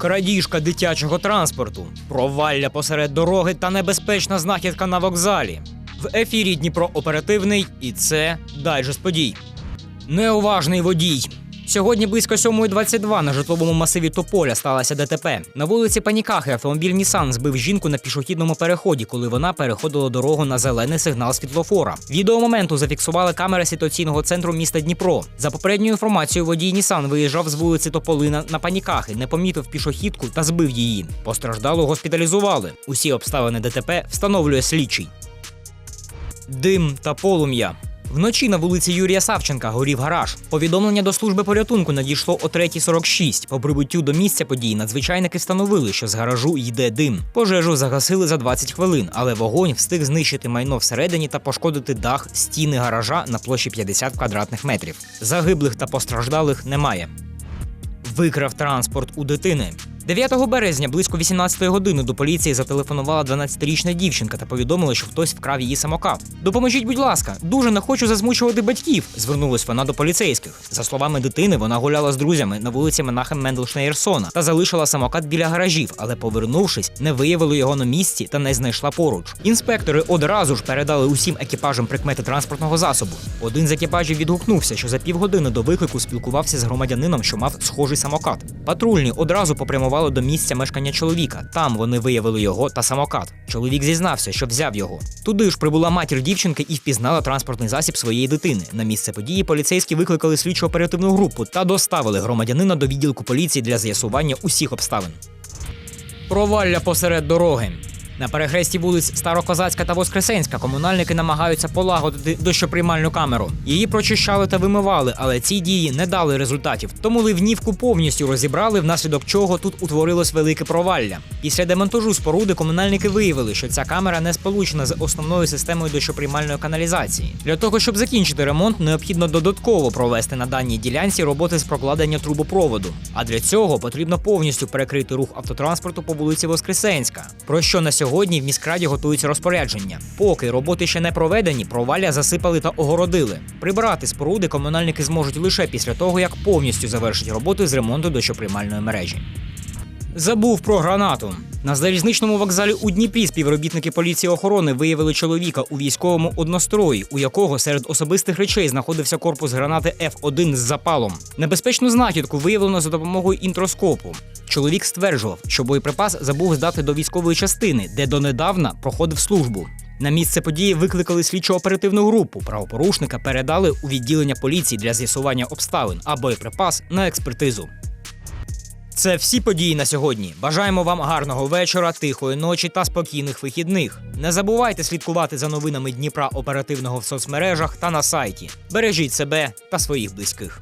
Крадіжка дитячого транспорту, провалля посеред дороги та небезпечна знахідка на вокзалі. В ефірі Дніпро оперативний, і це дайджест подій. Неуважний водій. Сьогодні близько 7.22 на житловому масиві Тополя сталося ДТП. На вулиці Панікахи автомобіль Нісан збив жінку на пішохідному переході, коли вона переходила дорогу на зелений сигнал світлофора. Відео моменту зафіксували камери ситуаційного центру міста Дніпро. За попередньою інформацією, водій Нісан виїжджав з вулиці Тополина на Панікахи, не помітив пішохідку та збив її. Постраждалу госпіталізували. Усі обставини ДТП встановлює слідчий. Дим та полум'я. Вночі на вулиці Юрія Савченка горів гараж. Повідомлення до служби порятунку надійшло о 3.46. По прибуттю до місця події надзвичайники встановили, що з гаражу йде дим. Пожежу загасили за 20 хвилин, але вогонь встиг знищити майно всередині та пошкодити дах стіни гаража на площі 50 квадратних метрів. Загиблих та постраждалих немає. Викрав транспорт у дитини. 9 березня близько 18 години до поліції зателефонувала 12-річна дівчинка та повідомила, що хтось вкрав її самокат. Допоможіть, будь ласка, дуже не хочу засмучувати батьків. Звернулась вона до поліцейських. За словами дитини, вона гуляла з друзями на вулиці Менахем Менделшнейрсона та залишила самокат біля гаражів, але повернувшись, не виявили його на місці та не знайшла поруч. Інспектори одразу ж передали усім екіпажам прикмети транспортного засобу. Один з екіпажів відгукнувся, що за півгодини до виклику спілкувався з громадянином, що мав схожий самокат. Патрульні одразу попрямували до місця мешкання чоловіка. Там вони виявили його та самокат. Чоловік зізнався, що взяв його. Туди ж прибула матір дівчинки і впізнала транспортний засіб своєї дитини. На місце події поліцейські викликали слідчо оперативну групу та доставили громадянина до відділку поліції для з'ясування усіх обставин. Провалля посеред дороги. На перехресті вулиць Старокозацька та Воскресенська комунальники намагаються полагодити дощоприймальну камеру. Її прочищали та вимивали, але ці дії не дали результатів. Тому ливнівку повністю розібрали, внаслідок чого тут утворилось велике провалля. Після демонтажу споруди комунальники виявили, що ця камера не сполучена з основною системою дощоприймальної каналізації. Для того, щоб закінчити ремонт, необхідно додатково провести на даній ділянці роботи з прокладення трубопроводу. А для цього потрібно повністю перекрити рух автотранспорту по вулиці Воскресенська. Про що на сьогодні в міськраді готуються розпорядження. Поки роботи ще не проведені, провалля засипали та огородили. Прибрати споруди комунальники зможуть лише після того, як повністю завершать роботи з ремонту дощоприймальної мережі. Забув про гранату. На залізничному вокзалі у Дніпрі співробітники поліції охорони виявили чоловіка у військовому однострої, у якого серед особистих речей знаходився корпус гранати F1 з запалом. Небезпечну знахідку виявлено за допомогою інтроскопу. Чоловік стверджував, що боєприпас забув здати до військової частини, де донедавна проходив службу. На місце події викликали слідчо-оперативну групу. Правопорушника передали у відділення поліції для з'ясування обставин, а боєприпас на експертизу. Це всі події на сьогодні. Бажаємо вам гарного вечора, тихої ночі та спокійних вихідних. Не забувайте слідкувати за новинами Дніпра оперативного в соцмережах та на сайті. Бережіть себе та своїх близьких.